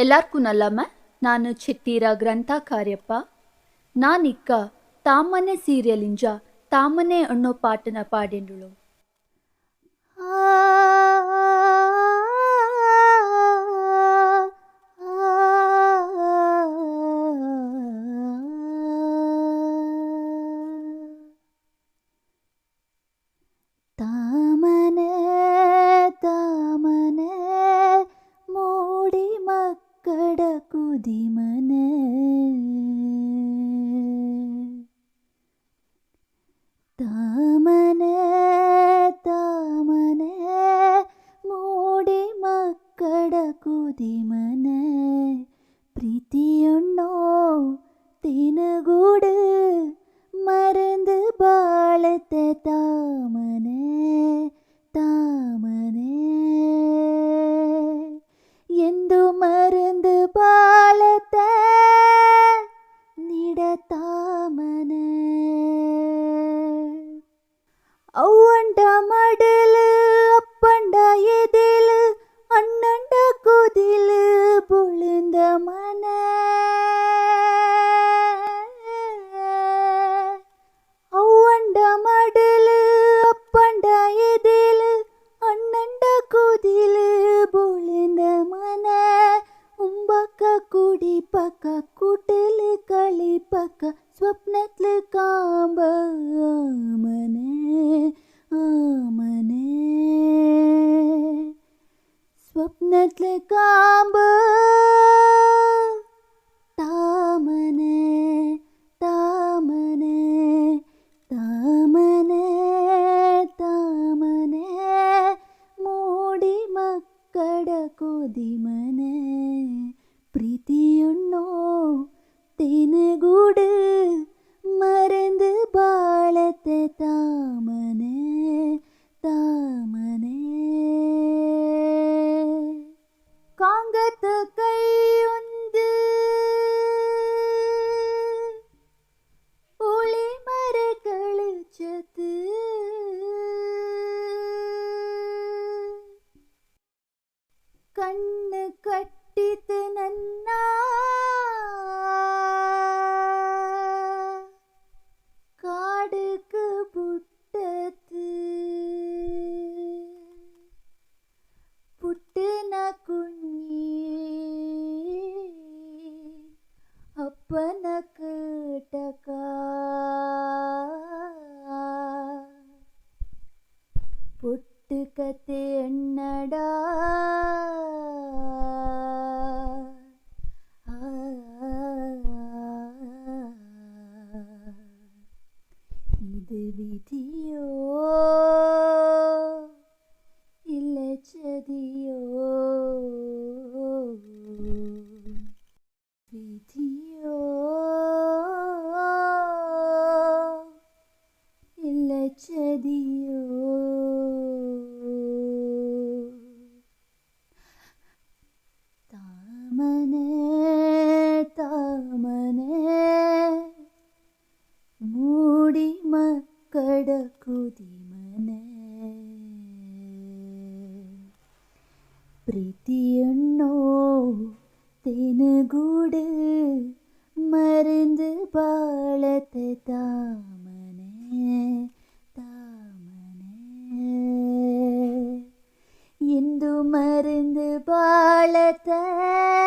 ಎಲ್ಲಾರ್ಗೂ ನಲ್ಲಮ್ಮ. ನಾನು ಚಿಟ್ಟೀರ ಗ್ರಂಥಕಾರ್ಯಪ್ಪ ನಾನಿಕ್ಕ ತಾಮನೆ ಸೀರಿಯಲಿಂಜ ತಾಮನೆ ಅನ್ನೋ ಪಾಟನ ಪಾಡೆಂಡುಳು ತಾಮನೆ മോതിമണൽ താമന താമന മൂടി മക്കട കുതിമന പ്രീതിയുണ്ടോ തിനുകൂട് മറന്ന് ബാളത്തെ താമന कलि पक्का स्वप्न काब मने स्वप्न काबने ता मने ता मने ता मने मोडि मक्कडकोदीमने प्रीति नो தெனுகுடு மறந்து பாலத்த தாமனே தாமனே. காங்கத்து கையுந்து ஒளி மர கழுச்சத்து கண்ணு கட்டித்து நன்னா ലോകത്തെ എണ്ണടാ. ഇത് വിധിയോ? தாமனே தாமனே ಮೂಡಿ ಮಕ್ಕಳ ಕುದಿಮನೆ ಪ್ರೀತಿಯಣ್ಣೋ ತೆನಗೂಡು மருந்து ಬಾಳತೆ ತಾಮನೆ ತಾಮನೆ ಎಂದು மருந்து ಬಾಳತೆ ನಿಡ